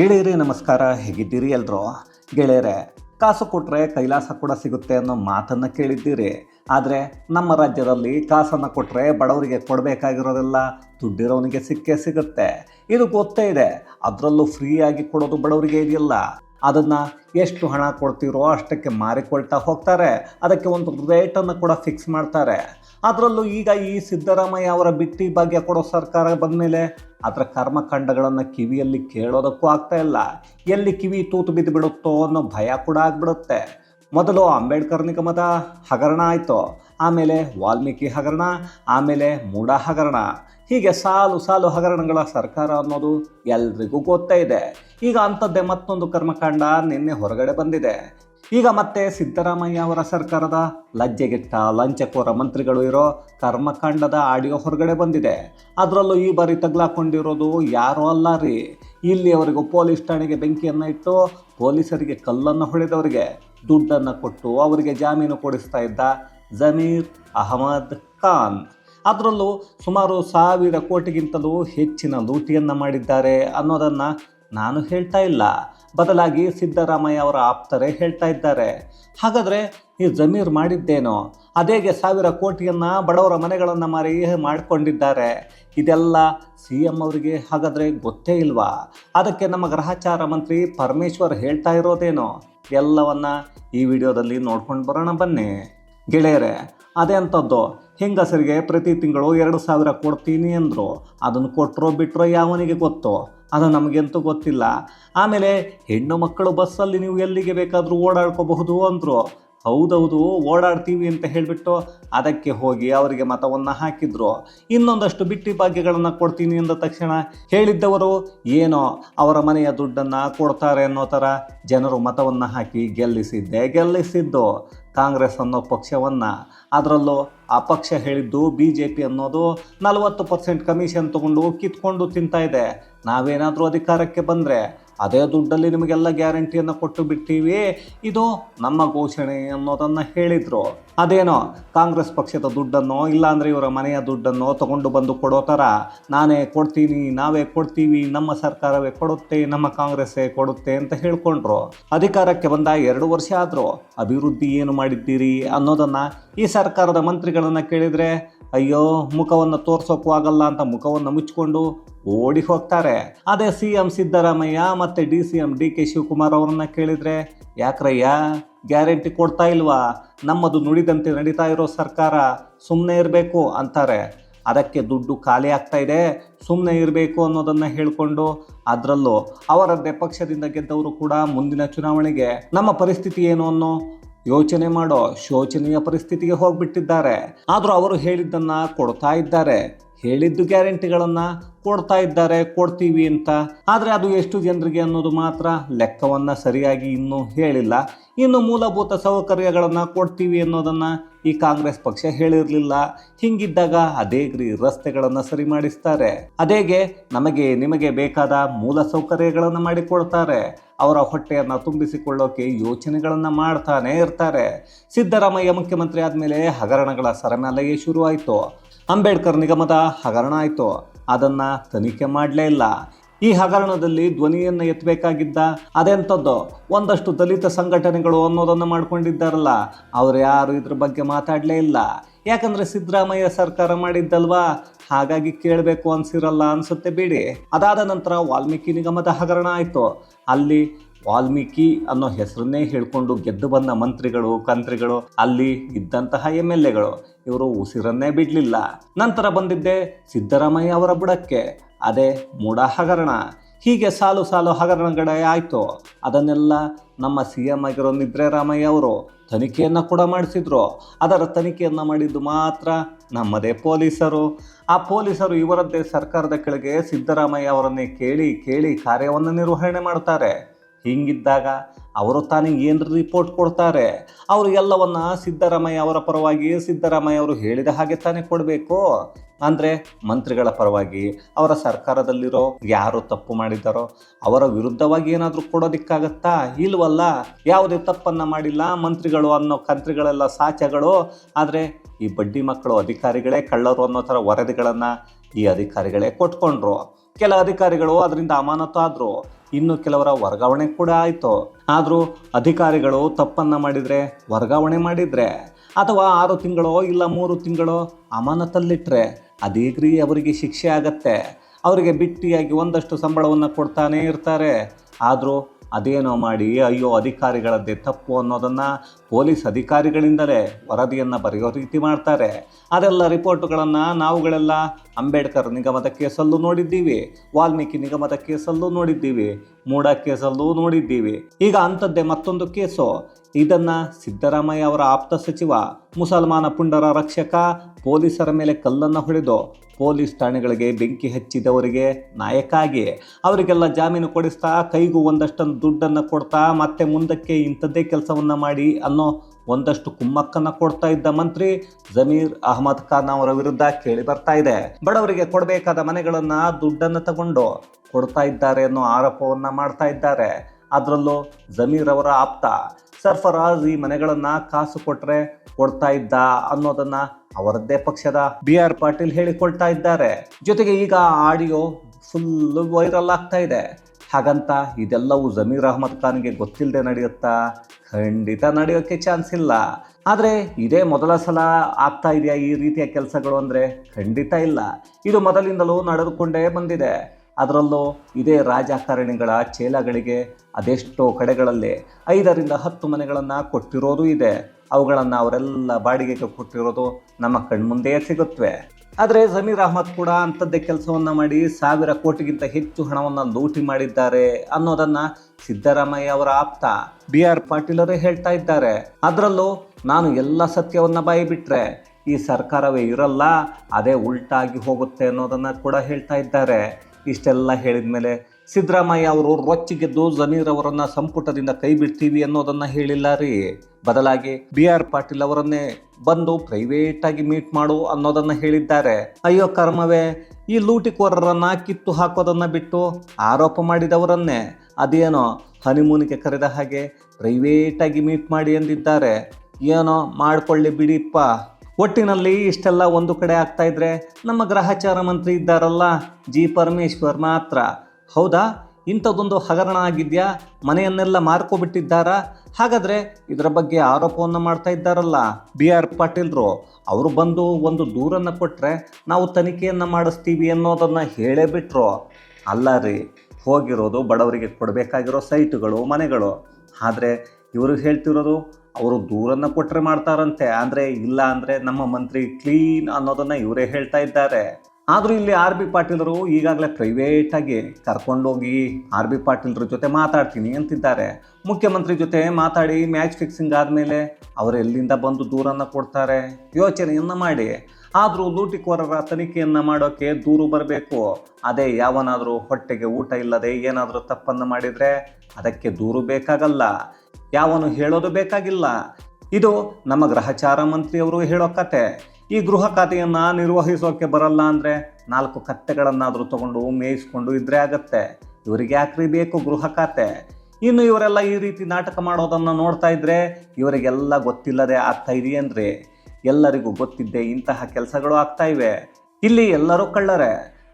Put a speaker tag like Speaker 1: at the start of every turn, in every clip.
Speaker 1: ಗೆಳೆಯರೇ, ನಮಸ್ಕಾರ. ಹೇಗಿದ್ದೀರಿ ಎಲ್ಲರೂ ಗೆಳೆಯರೇ, ಕಾಸು ಕೊಟ್ಟರೆ ಕೈಲಾಸ ಕೂಡ ಸಿಗುತ್ತೆ ಅನ್ನೋ ಮಾತನ್ನು ಕೇಳಿದ್ದೀರಿ. ಆದರೆ ನಮ್ಮ ರಾಜ್ಯದಲ್ಲಿ ಕಾಸನ್ನು ಕೊಟ್ಟರೆ ಬಡವರಿಗೆ ಕೊಡಬೇಕಾಗಿರೋದೆಲ್ಲ ದುಡ್ಡಿರೋನಿಗೆ ಸಿಕ್ಕೇ ಸಿಗುತ್ತೆ. ಇದು ಗೊತ್ತೇ ಇದೆ. ಅದರಲ್ಲೂ ಫ್ರೀಯಾಗಿ ಕೊಡೋದು ಬಡವರಿಗೆ ಇದೆಯಲ್ಲ. ಅದನ್ನು ಎಷ್ಟು ಹಣ ಕೊಡ್ತೀರೋ ಅಷ್ಟಕ್ಕೆ ಮಾರಿಕೊಳ್ತಾ ಹೋಗ್ತಾರೆ. ಅದಕ್ಕೆ ಒಂದು ರೇಟನ್ನು ಕೂಡ ಫಿಕ್ಸ್ ಮಾಡ್ತಾರೆ. ಅದರಲ್ಲೂ ಈಗ ಈ ಸಿದ್ದರಾಮಯ್ಯ ಅವರ ಬಿಟ್ಟಿ ಭಾಗ್ಯ ಕೊಡೋ ಸರ್ಕಾರ ಬಂದಮೇಲೆ ಅದರ ಕರ್ಮಕಾಂಡಗಳನ್ನು ಕಿವಿಯಲ್ಲಿ ಕೇಳೋದಕ್ಕೂ ಆಗ್ತಾ ಇಲ್ಲ. ಎಲ್ಲಿ ಕಿವಿ ತೂತು ಬಿದ್ದು ಬಿಡುತ್ತೋ ಅನ್ನೋ ಭಯ ಕೂಡ ಆಗಿಬಿಡುತ್ತೆ. ಮೊದಲು ಅಂಬೇಡ್ಕರ್ ನಿಗಮದ ಹಗರಣ ಆಯಿತು. ಆಮೇಲೆ ವಾಲ್ಮೀಕಿ ಹಗರಣ, ಆಮೇಲೆ ಮೂಡ ಹಗರಣ. ಹೀಗೆ ಸಾಲು ಸಾಲು ಹಗರಣಗಳ ಸರ್ಕಾರ ಅನ್ನೋದು ಎಲ್ರಿಗೂ ಗೊತ್ತೇ ಇದೆ. ಈಗ ಅಂಥದ್ದೇ ಮತ್ತೊಂದು ಕರ್ಮಕಾಂಡ ನಿನ್ನೆ ಹೊರಗಡೆ ಬಂದಿದೆ. ಈಗ ಮತ್ತೆ ಸಿದ್ದರಾಮಯ್ಯ ಅವರ ಸರ್ಕಾರದ ಲಜ್ಜೆಗೆಟ್ಟ ಲಂಚಕೋರ ಮಂತ್ರಿಗಳು ಇರೋ ಕರ್ಮಕಾಂಡದ ಆಡಿಯೋ ಹೊರಗಡೆ ಬಂದಿದೆ. ಅದರಲ್ಲೂ ಈ ಬಾರಿ ತಗ್ಲಾಕೊಂಡಿರೋದು ಯಾರೂ ಅಲ್ಲ ರೀ. ಇಲ್ಲಿಯವರೆಗೂ ಪೊಲೀಸ್ ಠಾಣೆಗೆ ಬೆಂಕಿಯನ್ನು ಇಟ್ಟು ಪೊಲೀಸರಿಗೆ ಕಲ್ಲನ್ನು ಹೊಡೆದವರಿಗೆ ದುಡ್ಡನ್ನು ಕೊಟ್ಟು ಅವರಿಗೆ ಜಾಮೀನು ಕೊಡಿಸ್ತಾ ಇದ್ದ ಜಮೀರ್ ಅಹಮದ್ ಖಾನ್. ಅದರಲ್ಲೂ ಸುಮಾರು ಸಾವಿರ ಕೋಟಿಗಿಂತಲೂ ಹೆಚ್ಚಿನ ಲೂಟಿಯನ್ನು ಮಾಡಿದ್ದಾರೆ ಅನ್ನೋದನ್ನು ನಾನು ಹೇಳ್ತಾ ಇಲ್ಲ. ಬದಲಾಗಿ ಸಿದ್ದರಾಮಯ್ಯ ಅವರ ಆಪ್ತರೇ ಹೇಳ್ತಾ ಇದ್ದಾರೆ. ಹಾಗಾದರೆ ಈ ಜಮೀರ್ ಮಾಡಿದ್ದೇನೋ? ಅದೇಗೆ ಸಾವಿರ ಕೋಟಿಯನ್ನು ಬಡವರ ಮನೆಗಳನ್ನು ಮಾರಿ ಮಾಡಿಕೊಂಡಿದ್ದಾರೆ. ಇದೆಲ್ಲ ಸಿ ಎಂ ಅವರಿಗೆ ಹಾಗಾದರೆ ಗೊತ್ತೇ ಇಲ್ವಾ? ಅದಕ್ಕೆ ನಮ್ಮ ಗ್ರಹಚಾರ ಮಂತ್ರಿ ಪರಮೇಶ್ವರ್ ಹೇಳ್ತಾ ಇರೋದೇನೋ? ಎಲ್ಲವನ್ನ ಈ ವಿಡಿಯೋದಲ್ಲಿ ನೋಡ್ಕೊಂಡು ಬರೋಣ ಬನ್ನಿ. ಗೆಳೆಯರೆ ಅದೇ ಅಂಥದ್ದು ಹೆಂಗಸರಿಗೆ ಪ್ರತಿ ತಿಂಗಳು ಎರಡು ಸಾವಿರ ಕೊಡ್ತೀನಿ ಅಂದರು. ಅದನ್ನು ಕೊಟ್ಟರೋ ಬಿಟ್ಟರೋ ಯಾವನಿಗೆ ಗೊತ್ತು? ಅದು ನಮಗೆಂತೂ ಗೊತ್ತಿಲ್ಲ. ಆಮೇಲೆ ಹೆಣ್ಣು ಮಕ್ಕಳು ಬಸ್ಸಲ್ಲಿ ನೀವು ಎಲ್ಲಿಗೆ ಬೇಕಾದರೂ ಓಡಾಡ್ಕೋಬಹುದು ಅಂದರು. ಹೌದೌದು, ಓಡಾಡ್ತೀವಿ ಅಂತ ಹೇಳಿಬಿಟ್ಟು ಅದಕ್ಕೆ ಹೋಗಿ ಅವರಿಗೆ ಮತವನ್ನು ಹಾಕಿದ್ರು. ಇನ್ನೊಂದಷ್ಟು ಬಿಟ್ಟಿ ಭಾಗ್ಯಗಳನ್ನು ಕೊಡ್ತೀನಿ ಅಂದ ತಕ್ಷಣ ಹೇಳಿದ್ದವರು, ಏನೋ ಅವರ ಮನೆಯ ದುಡ್ಡನ್ನು ಕೊಡ್ತಾರೆ ಅನ್ನೋ ಥರ ಜನರು ಮತವನ್ನು ಹಾಕಿ ಗೆಲ್ಲಿಸಿದ್ದೆ, ಗೆಲ್ಲಿಸಿದ್ದು ಕಾಂಗ್ರೆಸ್ ಅನ್ನೋ ಪಕ್ಷವನ್ನು. ಅದರಲ್ಲೂ ಆ ಪಕ್ಷ ಹೇಳಿದ್ದು ಬಿ ಜೆ ಪಿ ಅನ್ನೋದು ನಲವತ್ತು ಪರ್ಸೆಂಟ್ ಕಮಿಷನ್ ತೊಗೊಂಡು ಕಿತ್ಕೊಂಡು ತಿಂತಾ ಇದೆ. ನಾವೇನಾದರೂ ಅಧಿಕಾರಕ್ಕೆ ಬಂದರೆ ಅದೇ ದುಡ್ಡಲ್ಲಿ ನಿಮಗೆಲ್ಲ ಗ್ಯಾರಂಟಿಯನ್ನು ಕೊಟ್ಟು ಬಿಟ್ಟಿವಿ ಇದು ನಮ್ಮ ಘೋಷಣೆ ಅನ್ನೋದನ್ನು ಹೇಳಿದರು. ಅದೇನೋ ಕಾಂಗ್ರೆಸ್ ಪಕ್ಷದ ದುಡ್ಡನ್ನು, ಇಲ್ಲಾಂದರೆ ಇವರ ಮನೆಯ ದುಡ್ಡನ್ನು ತಗೊಂಡು ಬಂದು ಕೊಡೋ ಥರ ನಾನೇ ಕೊಡ್ತೀನಿ, ನಾವೇ ಕೊಡ್ತೀವಿ, ನಮ್ಮ ಸರ್ಕಾರವೇ ಕೊಡುತ್ತೆ, ನಮ್ಮ ಕಾಂಗ್ರೆಸ್ಸೇ ಕೊಡುತ್ತೆ ಅಂತ ಹೇಳ್ಕೊಂಡ್ರು. ಅಧಿಕಾರಕ್ಕೆ ಬಂದ ಎರಡು ವರ್ಷ ಆದರೂ ಅಭಿವೃದ್ಧಿ ಏನು ಮಾಡಿದ್ದೀರಿ ಅನ್ನೋದನ್ನು ಈ ಸರ್ಕಾರದ ಮಂತ್ರಿಗಳನ್ನು ಕೇಳಿದರೆ, ಅಯ್ಯೋ, ಮುಖವನ್ನು ತೋರ್ಸೋಕ್ಕೂ ಆಗಲ್ಲ ಅಂತ ಮುಖವನ್ನು ಮುಚ್ಕೊಂಡು ಓಡಿ ಹೋಗ್ತಾರೆ ಅದೇ ಸಿ ಎಂ ಸಿದ್ದರಾಮಯ್ಯ ಮತ್ತು D C M D K Shivakumar ಅವರನ್ನ ಕೇಳಿದರೆ, ಯಾಕ್ರಯ್ಯ, ಗ್ಯಾರಂಟಿ ಕೊಡ್ತಾ ಇಲ್ವಾ? ನಮ್ಮದು ನುಡಿದಂತೆ ನಡೀತಾ ಇರೋ ಸರ್ಕಾರ ಸುಮ್ಮನೆ ಇರಬೇಕು, ಅಂತಾರೆ. ಅದಕ್ಕೆ ದುಡ್ಡು ಖಾಲಿ ಆಗ್ತಾ ಇದೆ ಸುಮ್ಮನೆ ಇರಬೇಕು ಅನ್ನೋದನ್ನು ಹೇಳಿಕೊಂಡು ಅದರಲ್ಲೂ ಅವರದ್ದೇ ಪಕ್ಷದಿಂದ ಗೆದ್ದವರು ಕೂಡ ಮುಂದಿನ ಚುನಾವಣೆಗೆ ನಮ್ಮ ಪರಿಸ್ಥಿತಿ ಏನು ಅನ್ನೋ ಯೋಚನೆ ಮಾಡೋ ಶೋಚನೀಯ ಪರಿಸ್ಥಿತಿಗೆ ಹೋಗ್ಬಿಟ್ಟಿದ್ದಾರೆ. ಆದರೂ ಅವರು ಹೇಳಿದ್ದನ್ನು ಕೊಡ್ತಾ ಇದ್ದಾರೆ. ಹೇಳಿದ್ದು ಗ್ಯಾರಂಟಿಗಳನ್ನು ಕೊಡ್ತಾ ಇದ್ದಾರೆ, ಕೊಡ್ತೀವಿ ಅಂತ. ಆದರೆ ಅದು ಎಷ್ಟು ಜನರಿಗೆ ಅನ್ನೋದು ಮಾತ್ರ ಲೆಕ್ಕವನ್ನು ಸರಿಯಾಗಿ ಇನ್ನೂ ಹೇಳಿಲ್ಲ. ಇನ್ನು ಮೂಲಭೂತ ಸೌಕರ್ಯಗಳನ್ನು ಕೊಡ್ತೀವಿ ಅನ್ನೋದನ್ನು ಈ ಕಾಂಗ್ರೆಸ್ ಪಕ್ಷ ಹೇಳಿರಲಿಲ್ಲ. ಹಿಂಗಿದ್ದಾಗ ಅದೇಗ್ರಿ ರಸ್ತೆಗಳನ್ನು ಸರಿ ಮಾಡಿಸ್ತಾರೆ. ಅದೇಗೆ ನಮಗೆ ನಿಮಗೆ ಬೇಕಾದ ಮೂಲ ಸೌಕರ್ಯಗಳನ್ನು ಮಾಡಿಕೊಡ್ತಾರೆ. ಅವರ ಹೊಟ್ಟೆಯನ್ನು ತುಂಬಿಸಿಕೊಳ್ಳೋಕೆ ಯೋಚನೆಗಳನ್ನು ಮಾಡ್ತಾನೆ ಇರ್ತಾರೆ. ಸಿದ್ದರಾಮಯ್ಯ ಮುಖ್ಯಮಂತ್ರಿ ಆದಮೇಲೆ ಹಗರಣಗಳ ಸರಮಾಲೆಯೇ ಶುರುವಾಯಿತು. ಅಂಬೇಡ್ಕರ್ ನಿಗಮದ ಹಗರಣ ಆಯಿತು. ಅದನ್ನು ತನಿಖೆ ಮಾಡಲೇ ಇಲ್ಲ. ಈ ಹಗರಣದಲ್ಲಿ ಧ್ವನಿಯನ್ನು ಎತ್ತಬೇಕಾಗಿದ್ದ ಅದೆಂಥದ್ದು? ಒಂದಷ್ಟು ದಲಿತ ಸಂಘಟನೆಗಳು ಅನ್ನೋದನ್ನು ಮಾಡ್ಕೊಂಡಿದ್ದಾರಲ್ಲ. ಅವರು ಯಾರು ಇದ್ರ ಬಗ್ಗೆ ಮಾತಾಡಲೇ ಇಲ್ಲ. ಯಾಕಂದರೆ ಸಿದ್ದರಾಮಯ್ಯ ಸರ್ಕಾರ ಮಾಡಿದ್ದಲ್ವಾ? ಹಾಗಾಗಿ ಕೇಳಬೇಕು ಅನ್ಸಿರಲ್ಲ ಅನಿಸುತ್ತೆ ಬಿಡಿ. ಅದಾದ ನಂತರ ವಾಲ್ಮೀಕಿ ನಿಗಮದ ಹಗರಣ ಆಯಿತು. ಅಲ್ಲಿ ವಾಲ್ಮೀಕಿ ಅನ್ನೋ ಹೆಸರನ್ನೇ ಹೇಳ್ಕೊಂಡು ಗೆದ್ದು ಬಂದ ಮಂತ್ರಿಗಳು, ಕಂತ್ರಿಗಳು, ಅಲ್ಲಿ ಇದ್ದಂತಹ ಎಂ ಎಲ್ ಎಗಳು, ಇವರು ಉಸಿರನ್ನೇ ಬಿಡಲಿಲ್ಲ. ನಂತರ ಬಂದಿದ್ದೆ ಸಿದ್ದರಾಮಯ್ಯ ಅವರ ಬುಡಕ್ಕೆ. ಅದೇ ಮೂಡ ಹಗರಣ. ಹೀಗೆ ಸಾಲು ಸಾಲು ಹಗರಣಗಳೇ ಆಯಿತು. ಅದನ್ನೆಲ್ಲ ನಮ್ಮ ಸಿ ಎಂ ಆಗಿರೋ ನಿದ್ರಾರಾಮಯ್ಯ ಅವರು ತನಿಖೆಯನ್ನು ಕೂಡ ಮಾಡಿಸಿದ್ರು. ಅದರ ತನಿಖೆಯನ್ನು ಮಾಡಿದ್ದು ಮಾತ್ರ ನಮ್ಮದೇ ಪೊಲೀಸರು. ಆ ಪೊಲೀಸರು ಇವರದ್ದೇ ಸರ್ಕಾರದ ಕೆಳಗೆ ಸಿದ್ದರಾಮಯ್ಯ ಅವರನ್ನೇ ಕೇಳಿ ಕೇಳಿ ಕಾರ್ಯವನ್ನು ನಿರ್ವಹಣೆ ಮಾಡ್ತಾರೆ. ಹೀಗಿದ್ದಾಗ ಅವರು ತಾನೇ ಏನು ರಿಪೋರ್ಟ್ ಕೊಡ್ತಾರೆ? ಅವರು ಎಲ್ಲವನ್ನ ಸಿದ್ದರಾಮಯ್ಯ ಅವರ ಪರವಾಗಿ, ಸಿದ್ದರಾಮಯ್ಯ ಅವರು ಹೇಳಿದ ಹಾಗೆ ತಾನೇ ಕೊಡಬೇಕು. ಅಂದರೆ ಮಂತ್ರಿಗಳ ಪರವಾಗಿ, ಅವರ ಸರ್ಕಾರದಲ್ಲಿರೋ ಯಾರು ತಪ್ಪು ಮಾಡಿದ್ದಾರೋ, ಅವರ ವಿರುದ್ಧವಾಗಿ ಏನಾದರೂ ಕೊಡೋದಿಕ್ಕಾಗತ್ತಾ? ಇಲ್ವಲ್ಲ, ಯಾವುದೇ ತಪ್ಪನ್ನು ಮಾಡಿಲ್ಲ ಮಂತ್ರಿಗಳು ಅನ್ನೋ ಕಂತ್ರಿಗಳೆಲ್ಲ ಸಾಚಗಳು ಆದರೆ ಈ ಬಡ್ಡಿ ಮಕ್ಕಳು ಅಧಿಕಾರಿಗಳೇ ಕಳ್ಳರು ಅನ್ನೋ ಥರ ವರದಿಗಳನ್ನು ಈ ಅಧಿಕಾರಿಗಳೇ ಕೊಟ್ಕೊಂಡ್ರು. ಕೆಲ ಅಧಿಕಾರಿಗಳು ಅದರಿಂದ ಅಮಾನತು ಆದ್ರು. ಇನ್ನು ಕೆಲವರ ವರ್ಗಾವಣೆ ಕೂಡ ಆಯಿತು. ಆದರೂ ಅಧಿಕಾರಿಗಳು ತಪ್ಪನ್ನು ಮಾಡಿದರೆ, ವರ್ಗಾವಣೆ ಮಾಡಿದರೆ, ಅಥವಾ ಆರು ತಿಂಗಳೋ ಇಲ್ಲ ಮೂರು ತಿಂಗಳೋ ಅಮಾನತಲ್ಲಿಟ್ಟರೆ ಅದೇಗ್ರಿ ಅವರಿಗೆ ಶಿಕ್ಷೆ ಆಗತ್ತೆ. ಅವರಿಗೆ ಬಿಟ್ಟಿಯಾಗಿ ಒಂದಷ್ಟು ಸಂಬಳವನ್ನು ಕೊಡ್ತಾನೇ ಇರ್ತಾರೆ. ಆದರೂ ಅದೇನೋ ಮಾಡಿ, ಅಯ್ಯೋ ಅಧಿಕಾರಿಗಳದ್ದೇ ತಪ್ಪು ಅನ್ನೋದನ್ನು ಪೊಲೀಸ್ ಅಧಿಕಾರಿಗಳಿಂದಲೇ ವರದಿಯನ್ನು ಬರೆಯೋ ರೀತಿ ಮಾಡ್ತಾರೆ. ಅದೆಲ್ಲ ರಿಪೋರ್ಟ್ಗಳನ್ನು ನಾವುಗಳೆಲ್ಲ ಅಂಬೇಡ್ಕರ್ ನಿಗಮದ ಕೇಸಲ್ಲೂ ನೋಡಿದ್ದೀವಿ, ವಾಲ್ಮೀಕಿ ನಿಗಮದ ಕೇಸಲ್ಲೂ ನೋಡಿದ್ದೀವಿ, ಮೂಡ ಕೇಸಲ್ಲೂ ನೋಡಿದ್ದೀವಿ. ಈಗ ಅಂಥದ್ದೇ ಮತ್ತೊಂದು ಕೇಸು. ಇದನ್ನು ಸಿದ್ದರಾಮಯ್ಯ ಅವರ ಆಪ್ತ ಸಚಿವ, ಮುಸಲ್ಮಾನ ಪುಂಡರ ರಕ್ಷಕ, ಪೊಲೀಸರ ಮೇಲೆ ಕಲ್ಲನ್ನು ಹೊಡೆದು ಪೊಲೀಸ್ ಠಾಣೆಗಳಿಗೆ ಬೆಂಕಿ ಹಚ್ಚಿದವರಿಗೆ ನಾಯಕ ಆಗಿ ಅವರಿಗೆಲ್ಲ ಜಾಮೀನು ಕೊಡಿಸ್ತಾ ಕೈಗೂ ಒಂದಷ್ಟೊಂದು ದುಡ್ಡನ್ನು ಕೊಡ್ತಾ ಮತ್ತೆ ಮುಂದಕ್ಕೆ ಇಂಥದ್ದೇ ಕೆಲಸವನ್ನು ಮಾಡಿ ಅನ್ನೋ ಒಂದಷ್ಟು ಕುಮ್ಮಕ್ಕನ್ನ ಕೊಡ್ತಾ ಇದ್ದ ಮಂತ್ರಿ ಜಮೀರ್ ಅಹಮದ್ ಖಾನ್ ಅವರ ವಿರುದ್ಧ ಕೇಳಿ ಬರ್ತಾ ಇದೆ. ಬಡವರಿಗೆ ಕೊಡಬೇಕಾದ ಮನೆಗಳನ್ನ ದುಡ್ಡನ್ನು ತಗೊಂಡು ಕೊಡ್ತಾ ಇದ್ದಾರೆ ಅನ್ನೋ ಆರೋಪವನ್ನ ಮಾಡ್ತಾ ಇದ್ದಾರೆ. ಅದರಲ್ಲೂ ಜಮೀರ್ ಅವರ ಆಪ್ತ ಸರ್ಫರಾಜ್ ಈ ಮನೆಗಳನ್ನ ಕಾಸು ಕೊಟ್ರೆ ಕೊಡ್ತಾ ಇದ್ದ ಅನ್ನೋದನ್ನ ಅವರದ್ದೇ ಪಕ್ಷದ ಬಿ ಆರ್ ಪಾಟೀಲ್ ಹೇಳಿಕೊಳ್ತಾ ಇದ್ದಾರೆ. ಜೊತೆಗೆ ಈಗ ಆಡಿಯೋ ಫುಲ್ ವೈರಲ್ ಆಗ್ತಾ ಇದೆ. ಹಾಗಂತ ಇದೆಲ್ಲವೂ ಜಮೀರ್ ಅಹಮದ್ ಖಾನ್ಗೆ ಗೊತ್ತಿಲ್ಲದೆ ನಡೆಯುತ್ತಾ? ಖಂಡಿತ ನಡೆಯೋಕ್ಕೆ ಚಾನ್ಸ್ ಇಲ್ಲ. ಆದರೆ ಇದೇ ಮೊದಲ ಸಲ ಆಗ್ತಾ ಇದೆಯಾ ಈ ರೀತಿಯ ಕೆಲಸಗಳು ಅಂದರೆ? ಖಂಡಿತ ಇಲ್ಲ. ಇದು ಮೊದಲಿಂದಲೂ ನಡೆದುಕೊಂಡೇ ಬಂದಿದೆ. ಅದರಲ್ಲೂ ಇದೇ ರಾಜಕಾರಣಿಗಳ ಚೇಲಗಳಿಗೆ ಅದೆಷ್ಟೋ ಕಡೆಗಳಲ್ಲಿ ಐದರಿಂದ ಹತ್ತು ಮನೆಗಳನ್ನು ಕೊಟ್ಟಿರೋದು ಇದೆ. ಅವುಗಳನ್ನು ಅವರೆಲ್ಲ ಬಾಡಿಗೆಗೆ ಕೊಟ್ಟಿರೋದು ನಮ್ಮ ಕಣ್ಮುಂದೆಯೇ ಸಿಗುತ್ತವೆ ಆದರೆ ಜಮೀರ್ ಅಹಮದ್ ಕೂಡ ಅಂಥದ್ದೇ ಕೆಲಸವನ್ನು ಮಾಡಿ ಸಾವಿರ ಕೋಟಿಗಿಂತ ಹೆಚ್ಚು ಹಣವನ್ನು ಲೂಟಿ ಮಾಡಿದ್ದಾರೆ ಅನ್ನೋದನ್ನು ಸಿದ್ದರಾಮಯ್ಯ ಅವರ ಆಪ್ತ ಬಿ ಆರ್ ಪಾಟೀಲರೇ ಹೇಳ್ತಾ ಇದ್ದಾರೆ. ಅದರಲ್ಲೂ ನಾನು ಎಲ್ಲ ಸತ್ಯವನ್ನು ಬಾಯಿಬಿಟ್ರೆ ಈ ಸರ್ಕಾರವೇ ಇರಲ್ಲ, ಅದೇ ಉಲ್ಟಾಗಿ ಹೋಗುತ್ತೆ ಅನ್ನೋದನ್ನು ಕೂಡ ಹೇಳ್ತಾ ಇದ್ದಾರೆ. ಇಷ್ಟೆಲ್ಲ ಹೇಳಿದ ಮೇಲೆ ಸಿದ್ದರಾಮಯ್ಯ ಅವರು ರೊಚ್ಚಿಗೆದ್ದು ಜಮೀರ್ ಅವರನ್ನ ಸಂಪುಟದಿಂದ ಕೈ ಬಿಡ್ತೀವಿ ಅನ್ನೋದನ್ನ ಹೇಳಿಲ್ಲ ರೀ. ಬದಲಾಗಿ ಬಿ ಆರ್ ಪಾಟೀಲ್ ಅವರನ್ನೇ ಬಂದು ಪ್ರೈವೇಟ್ ಆಗಿ ಮೀಟ್ ಮಾಡು ಅನ್ನೋದನ್ನ ಹೇಳಿದ್ದಾರೆ. ಅಯ್ಯೋ ಕರ್ಮವೇ, ಈ ಲೂಟಿಕೋರರನ್ನ ಕಿತ್ತು ಹಾಕೋದನ್ನ ಬಿಟ್ಟು ಆರೋಪ ಮಾಡಿದವರನ್ನೇ ಅದೇನೋ ಹನಿಮೂನಿಗೆ ಕರೆದ ಹಾಗೆ ಪ್ರೈವೇಟ್ ಆಗಿ ಮೀಟ್ ಮಾಡಿ ಎಂದಿದ್ದಾರೆ. ಏನೋ ಮಾಡ್ಕೊಳ್ಳಿ ಬಿಡಿಪ್ಪ. ಒಟ್ಟಿನಲ್ಲಿ ಇಷ್ಟೆಲ್ಲ ಒಂದು ಕಡೆ ಆಗ್ತಾ ಇದ್ರೆ ನಮ್ಮ ಗ್ರಹಚಾರ ಮಂತ್ರಿ ಇದ್ದಾರಲ್ಲ ಜಿ ಪರಮೇಶ್ವರ್ ಮಾತ್ರ. ಹೌದಾ? ಇಂಥದ್ದೊಂದು ಹಗರಣ ಆಗಿದೆಯಾ? ಮನೆಯನ್ನೆಲ್ಲ ಮಾರ್ಕೊಬಿಟ್ಟಿದ್ದಾರಾ? ಹಾಗಾದರೆ ಇದರ ಬಗ್ಗೆ ಆರೋಪವನ್ನು ಮಾಡ್ತಾ ಇದ್ದಾರಲ್ಲ ಬಿ ಆರ್ ಪಾಟೀಲ್ರು. ಅವರು ಬಂದು ಒಂದು ದೂರನ್ನು ಕೊಟ್ಟರೆ ನಾವು ತನಿಖೆಯನ್ನು ಮಾಡಿಸ್ತೀವಿ ಅನ್ನೋದನ್ನು ಹೇಳೇ ಬಿಟ್ರು ಅಲ್ಲ ರೀ, ಹೋಗಿರೋದು ಬಡವರಿಗೆ ಕೊಡಬೇಕಾಗಿರೋ ಸೈಟುಗಳು, ಮನೆಗಳು. ಆದರೆ ಇವರು ಹೇಳ್ತಿರೋದು ಅವರು ದೂರನ್ನು ಕೊಟ್ಟರೆ ಮಾಡ್ತಾರಂತೆ. ಅಂದರೆ ಇಲ್ಲ ಅಂದರೆ ನಮ್ಮ ಮಂತ್ರಿ ಕ್ಲೀನ್ ಅನ್ನೋದನ್ನು ಇವರೇ ಹೇಳ್ತಾ ಇದ್ದಾರೆ. ಆದರೂ ಇಲ್ಲಿ ಆರ್ ಬಿ ಪಾಟೀಲರು ಈಗಾಗಲೇ ಪ್ರೈವೇಟಾಗಿ ಕರ್ಕೊಂಡೋಗಿ ಆರ್ ಬಿ ಪಾಟೀಲ್ರ ಜೊತೆ ಮಾತಾಡ್ತೀನಿ ಅಂತಿದ್ದಾರೆ. ಮುಖ್ಯಮಂತ್ರಿ ಜೊತೆ ಮಾತಾಡಿ ಮ್ಯಾಚ್ ಫಿಕ್ಸಿಂಗ್ ಆದಮೇಲೆ ಅವರು ಎಲ್ಲಿಂದ ಬಂದು ದೂರನ್ನು ಕೊಡ್ತಾರೆ? ಯೋಚನೆಯನ್ನು ಮಾಡಿ. ಆದರೂ ಲೂಟಿಕೋರರ ತನಿಖೆಯನ್ನು ಮಾಡೋಕ್ಕೆ ದೂರು ಬರಬೇಕು. ಅದೇ ಯಾವನಾದರೂ ಹೊಟ್ಟೆಗೆ ಊಟ ಇಲ್ಲದೆ ಏನಾದರೂ ತಪ್ಪನ್ನು ಮಾಡಿದರೆ ಅದಕ್ಕೆ ದೂರು ಬೇಕಾಗಲ್ಲ. ಯಾವನು ಹೇಳೋದು ಬೇಕಾಗಿಲ್ಲ. ಇದು ನಮ್ಮ ಗ್ರಹಚಾರ ಮಂತ್ರಿಯವರು ಹೇಳೋ ಕತೆ. ಈ ಗೃಹ ಖಾತೆಯನ್ನು ನಿರ್ವಹಿಸೋಕೆ ಬರಲ್ಲ ಅಂದರೆ ನಾಲ್ಕು ಕತ್ತೆಗಳನ್ನಾದರೂ ತಗೊಂಡು ಮೇಯಿಸ್ಕೊಂಡು ಇದ್ರೆ ಆಗತ್ತೆ. ಇವರಿಗೆ ಯಾಕ್ರಿ ಬೇಕು ಗೃಹ ಖಾತೆ? ಇನ್ನು ಇವರೆಲ್ಲ ಈ ರೀತಿ ನಾಟಕ ಮಾಡೋದನ್ನು ನೋಡ್ತಾ ಇದ್ರೆ ಇವರಿಗೆಲ್ಲ ಗೊತ್ತಿಲ್ಲದೆ ಆಗ್ತಾ ಇದೆಯೇನ್ರಿ ಎಲ್ಲರಿಗೂ ಗೊತ್ತಿದ್ದೆ ಇಂತಹ ಕೆಲಸಗಳು ಆಗ್ತಾ ಇವೆ. ಇಲ್ಲಿ ಎಲ್ಲರೂ ಕಳ್ಳರೆ.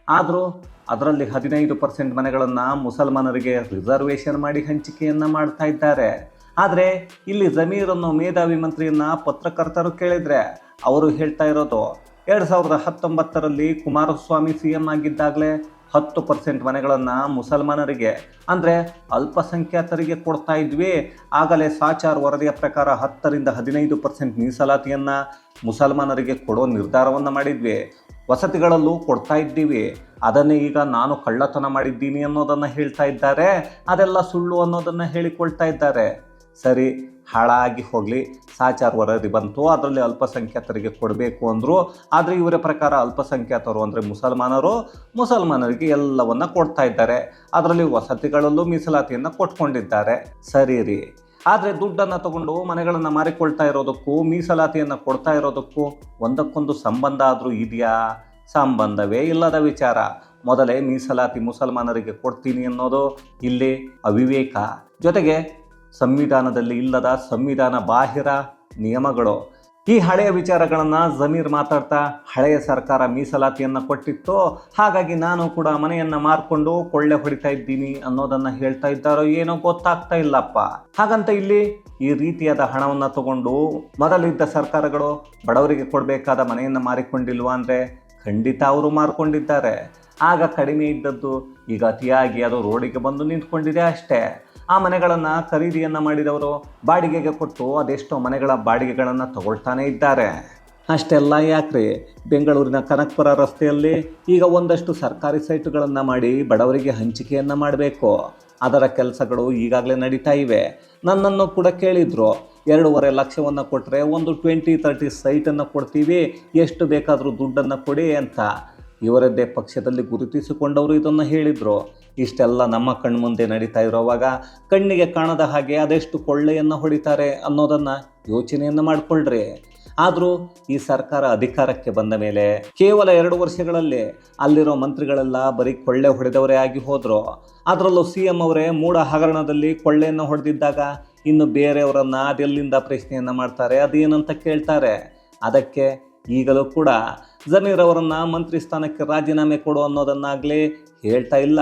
Speaker 1: ಆದರೂ ಅದರಲ್ಲಿ ಹದಿನೈದು ಪರ್ಸೆಂಟ್ ಮನೆಗಳನ್ನು ಮುಸಲ್ಮಾನರಿಗೆ ರಿಸರ್ವೇಷನ್ ಮಾಡಿ ಹಂಚಿಕೆಯನ್ನು ಮಾಡ್ತಾ ಇದ್ದಾರೆ. ಆದರೆ ಇಲ್ಲಿ ಜಮೀರನ್ನು ಮೇಧಾವಿ ಮಂತ್ರಿಯನ್ನ ಪತ್ರಕರ್ತರು ಕೇಳಿದರೆ ಅವರು ಹೇಳ್ತಾ ಇರೋದು, ಎರಡು ಸಾವಿರದ ಹತ್ತೊಂಬತ್ತರಲ್ಲಿ ಕುಮಾರಸ್ವಾಮಿ ಸಿ ಎಂ ಆಗಿದ್ದಾಗಲೇ ಹತ್ತು ಪರ್ಸೆಂಟ್ ಮನೆಗಳನ್ನು ಮುಸಲ್ಮಾನರಿಗೆ, ಅಂದರೆ ಅಲ್ಪಸಂಖ್ಯಾತರಿಗೆ ಕೊಡ್ತಾ ಇದ್ವಿ. ಆಗಲೇ ಸಾಚಾರ್ ವರದಿಯ ಪ್ರಕಾರ ಹತ್ತರಿಂದ ಹದಿನೈದು ಪರ್ಸೆಂಟ್ ಮೀಸಲಾತಿಯನ್ನು ಮುಸಲ್ಮಾನರಿಗೆ ಕೊಡೋ ನಿರ್ಧಾರವನ್ನು ಮಾಡಿದ್ವಿ. ವಸತಿಗಳಲ್ಲೂ ಕೊಡ್ತಾ ಇದ್ದೀವಿ. ಅದನ್ನೇ ಈಗ ನಾನು ಕಳ್ಳತನ ಮಾಡಿದ್ದೀನಿ ಅನ್ನೋದನ್ನು ಹೇಳ್ತಾ ಇದ್ದಾರೆ. ಅದೆಲ್ಲ ಸುಳ್ಳು ಅನ್ನೋದನ್ನು ಹೇಳಿಕೊಳ್ತಾ ಇದ್ದಾರೆ. ಸರಿ, ಹಾಳಾಗಿ ಹೋಗಲಿ, ಸಾಚಾರ್ ವರದಿ ಬಂತು, ಅದರಲ್ಲಿ ಅಲ್ಪಸಂಖ್ಯಾತರಿಗೆ ಕೊಡಬೇಕು ಅಂದರು. ಆದರೆ ಇವರ ಪ್ರಕಾರ ಅಲ್ಪಸಂಖ್ಯಾತರು ಅಂದರೆ ಮುಸಲ್ಮಾನರು, ಮುಸಲ್ಮಾನರಿಗೆ ಎಲ್ಲವನ್ನ ಕೊಡ್ತಾ ಇದ್ದಾರೆ. ಅದರಲ್ಲಿ ವಸತಿಗಳಲ್ಲೂ ಮೀಸಲಾತಿಯನ್ನು ಕೊಟ್ಕೊಂಡಿದ್ದಾರೆ. ಸರಿ ರೀ. ಆದರೆ ದುಡ್ಡನ್ನು ತಗೊಂಡು ಮನೆಗಳನ್ನು ಮಾರಿಕೊಳ್ತಾ ಇರೋದಕ್ಕೂ, ಮೀಸಲಾತಿಯನ್ನು ಕೊಡ್ತಾ ಇರೋದಕ್ಕೂ ಒಂದಕ್ಕೊಂದು ಸಂಬಂಧ ಆದರೂ ಇದೆಯಾ? ಸಂಬಂಧವೇ ಇಲ್ಲದ ವಿಚಾರ. ಮೊದಲೇ ಮೀಸಲಾತಿ ಮುಸಲ್ಮಾನರಿಗೆ ಕೊಡ್ತೀನಿ ಅನ್ನೋದು. ಇಲ್ಲಿ ಅವಿವೇಕ. ಜೊತೆಗೆ ಸಂವಿಧಾನದಲ್ಲಿ ಇಲ್ಲದ ಸಂವಿಧಾನ ಬಾಹಿರ ನಿಯಮಗಳು. ಈ ಹಳೆಯ ವಿಚಾರಗಳನ್ನು ಜಮೀರ್ ಮಾತಾಡ್ತಾ ಹಳೆಯ ಸರ್ಕಾರ ಮೀಸಲಾತಿಯನ್ನು ಕೊಟ್ಟಿತ್ತು, ಹಾಗಾಗಿ ನಾನು ಕೂಡ ಮನೆಯನ್ನು ಮಾರ್ಕೊಂಡು ಕೊಳ್ಳೆ ಹೊಡಿತಾ ಇದ್ದೀನಿ ಅನ್ನೋದನ್ನು ಹೇಳ್ತಾ ಇದ್ದಾರೋ ಏನೋ ಗೊತ್ತಾಗ್ತಾ ಇಲ್ಲಪ್ಪ. ಹಾಗಂತ ಇಲ್ಲಿ ಈ ರೀತಿಯಾದ ಹಣವನ್ನು ತಗೊಂಡು ಮೊದಲಿದ್ದ ಸರ್ಕಾರಗಳು ಬಡವರಿಗೆ ಕೊಡಬೇಕಾದ ಮನೆಯನ್ನು ಮಾರಿಕೊಂಡಿಲ್ವಾ ಅಂದರೆ ಖಂಡಿತ ಅವರು ಮಾರ್ಕೊಂಡಿದ್ದಾರೆ. ಆಗ ಕಡಿಮೆ ಇದ್ದದ್ದು ಈಗ ಅತಿಯಾಗಿ ಅದು ರೋಡಿಗೆ ಬಂದು ನಿಂತ್ಕೊಂಡಿದೆ ಅಷ್ಟೇ. ಆ ಮನೆಗಳನ್ನು ಖರೀದಿಯನ್ನು ಮಾಡಿದವರು ಬಾಡಿಗೆಗೆ ಕೊಟ್ಟು ಅದೆಷ್ಟೋ ಮನೆಗಳ ಬಾಡಿಗೆಗಳನ್ನು ತಗೊಳ್ತಾನೆ ಇದ್ದಾರೆ. ಅಷ್ಟೆಲ್ಲ ಯಾಕ್ರಿ? ಬೆಂಗಳೂರಿನ ಕನಕಪುರ ರಸ್ತೆಯಲ್ಲಿ ಈಗ ಒಂದಷ್ಟು ಸರ್ಕಾರಿ ಸೈಟುಗಳನ್ನು ಮಾಡಿ ಬಡವರಿಗೆ ಹಂಚಿಕೆಯನ್ನು ಮಾಡಬೇಕು. ಅದರ ಕೆಲಸಗಳು ಈಗಾಗಲೇ ನಡೀತಾ ಇವೆ. ನನ್ನನ್ನು ಕೂಡ ಕೇಳಿದರು. ಎರಡೂವರೆ ಲಕ್ಷವನ್ನು ಕೊಟ್ಟರೆ ಒಂದು ಟ್ವೆಂಟಿ ತರ್ಟಿ ಸೈಟನ್ನು ಕೊಡ್ತೀವಿ. ಎಷ್ಟು ಬೇಕಾದರೂ ದುಡ್ಡನ್ನು ಕೊಡಿ ಅಂತ. ಇವರದ್ದೇ ಪಕ್ಷದಲ್ಲಿ ಗುರುತಿಸಿಕೊಂಡವರು ಇದನ್ನು ಹೇಳಿದರು. ಇಷ್ಟೆಲ್ಲ ನಮ್ಮ ಕಣ್ಮುಂದೆ ನಡೀತಾ ಇರೋವಾಗ ಕಣ್ಣಿಗೆ ಕಾಣದ ಹಾಗೆ ಅದೆಷ್ಟು ಕೊಳ್ಳೆಯನ್ನು ಹೊಡಿತಾರೆ ಅನ್ನೋದನ್ನು ಯೋಚನೆಯನ್ನು ಮಾಡಿಕೊಳ್ಳ್ರಿ ಆದರೂ ಈ ಸರ್ಕಾರ ಅಧಿಕಾರಕ್ಕೆ ಬಂದ ಮೇಲೆ ಕೇವಲ ಎರಡು ವರ್ಷಗಳಲ್ಲಿ ಅಲ್ಲಿರೋ ಮಂತ್ರಿಗಳೆಲ್ಲ ಬರೀ ಕೊಳ್ಳೆ ಹೊಡೆದವರೇ ಆಗಿ ಹೋದರು. ಅದರಲ್ಲೂ ಸಿ ಎಂ ಅವರೇ ಮೂಡ ಹಗರಣದಲ್ಲಿ ಕೊಳ್ಳೆಯನ್ನು ಹೊಡೆದಿದ್ದಾಗ ಇನ್ನು ಬೇರೆಯವರನ್ನು ಅದೆಲ್ಲಿಂದ ಪ್ರಶ್ನೆಯನ್ನು ಮಾಡ್ತಾರೆ, ಅದೇನಂತ ಕೇಳ್ತಾರೆ. ಅದಕ್ಕೆ ಈಗಲೂ ಕೂಡ ಜಮೀರ್ ಅವರನ್ನ ಮಂತ್ರಿ ಸ್ಥಾನಕ್ಕೆ ರಾಜೀನಾಮೆ ಕೊಡು ಅನ್ನೋದನ್ನಾಗಲೇ ಹೇಳ್ತಾ ಇಲ್ಲ.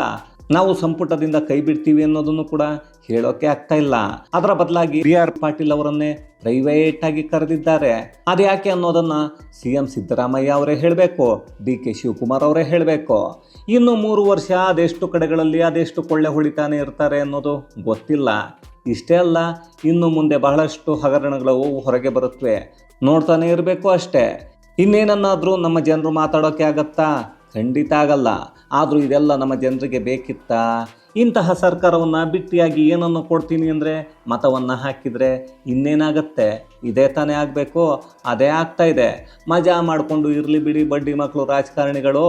Speaker 1: ನಾವು ಸಂಪುಟದಿಂದ ಕೈ ಬಿಡ್ತೀವಿ ಅನ್ನೋದನ್ನು ಕೂಡ ಹೇಳೋಕೆ ಆಗ್ತಾ ಇಲ್ಲ. ಅದರ ಬದಲಾಗಿ ಬಿ ಆರ್ ಪಾಟೀಲ್ ಅವರನ್ನೇ ಪ್ರೈವೇಟ್ ಆಗಿ ಕರೆದಿದ್ದಾರೆ. ಅದ್ಯಾಕೆ ಅನ್ನೋದನ್ನ ಸಿ ಎಂ ಸಿದ್ದರಾಮಯ್ಯ ಅವರೇ ಹೇಳಬೇಕು, ಡಿ ಕೆ ಶಿವಕುಮಾರ್ ಅವರೇ ಹೇಳಬೇಕು. ಇನ್ನು ಮೂರು ವರ್ಷ ಅದೆಷ್ಟು ಕಡೆಗಳಲ್ಲಿ ಅದೆಷ್ಟು ಕೊಳ್ಳೆ ಹೊಳಿತಾನೆ ಇರ್ತಾರೆ ಅನ್ನೋದು ಗೊತ್ತಿಲ್ಲ. ಇಷ್ಟೇ ಅಲ್ಲ, ಇನ್ನು ಮುಂದೆ ಬಹಳಷ್ಟು ಹಗರಣಗಳು ಹೊರಗೆ ಬರುತ್ತವೆ ನೋಡ್ತಾನೆ ಇರಬೇಕು ಅಷ್ಟೇ. ಇನ್ನೇನನ್ನಾದರೂ ನಮ್ಮ ಜನರು ಮಾತಾಡೋಕೆ ಆಗತ್ತಾ? ಖಂಡಿತ ಆಗಲ್ಲ. ಆದರೂ ಇದೆಲ್ಲ ನಮ್ಮ ಜನರಿಗೆ ಬೇಕಿತ್ತಾ? ಇಂತಹ ಸರ್ಕಾರವನ್ನು ಬಿಟ್ಟಿಯಾಗಿ ಏನನ್ನು ಕೊಡ್ತೀನಿ ಅಂದರೆ ಮತವನ್ನು ಹಾಕಿದರೆ ಇನ್ನೇನಾಗತ್ತೆ? ಇದೇ ತಾನೇ ಆಗಬೇಕು. ಅದೇ ಆಗ್ತಾ ಇದೆ. ಮಜಾ ಮಾಡಿಕೊಂಡು ಇರಲಿ ಬಿಡಿ ಬಡ್ಡಿ ಮಕ್ಕಳು ರಾಜಕಾರಣಿಗಳು.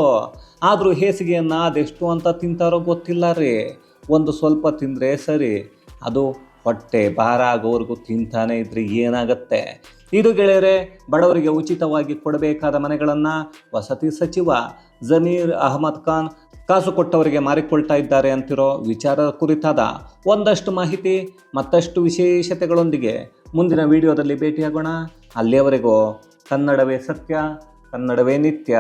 Speaker 1: ಆದರೂ ಹೇಸಿಗೆಯನ್ನು ಅದೆಷ್ಟು ಅಂತ ತಿಂತಾರೋ ಗೊತ್ತಿಲ್ಲ ರೀ. ಒಂದು ಸ್ವಲ್ಪ ತಿಂದರೆ ಸರಿ. ಅದು ಹೊಟ್ಟೆ ಭಾರ ಆಗೋವರೆಗೂ ತಿಂತಾನೆ ಇದ್ರೆ ಏನಾಗತ್ತೆ? ಇದು ಗೆಳೆಯರೆ, ಬಡವರಿಗೆ ಉಚಿತವಾಗಿ ಕೊಡಬೇಕಾದ ಮನೆಗಳನ್ನು ವಸತಿ ಸಚಿವ ಜಮೀರ್ ಅಹಮದ್ ಖಾನ್ ಕಾಸು ಕೊಟ್ಟವರಿಗೆ ಮಾರಿಕೊಳ್ತಾ ಇದ್ದಾರೆ ಅಂತಿರೋ ವಿಚಾರ ಕುರಿತಾದ ಒಂದಷ್ಟು ಮಾಹಿತಿ, ಮತ್ತಷ್ಟು ವಿಶೇಷತೆಗಳೊಂದಿಗೆ ಮುಂದಿನ ವಿಡಿಯೋದಲ್ಲಿ ಭೇಟಿಯಾಗೋಣ. ಅಲ್ಲಿಯವರೆಗೂ ಕನ್ನಡವೇ ಸತ್ಯ, ಕನ್ನಡವೇ ನಿತ್ಯ.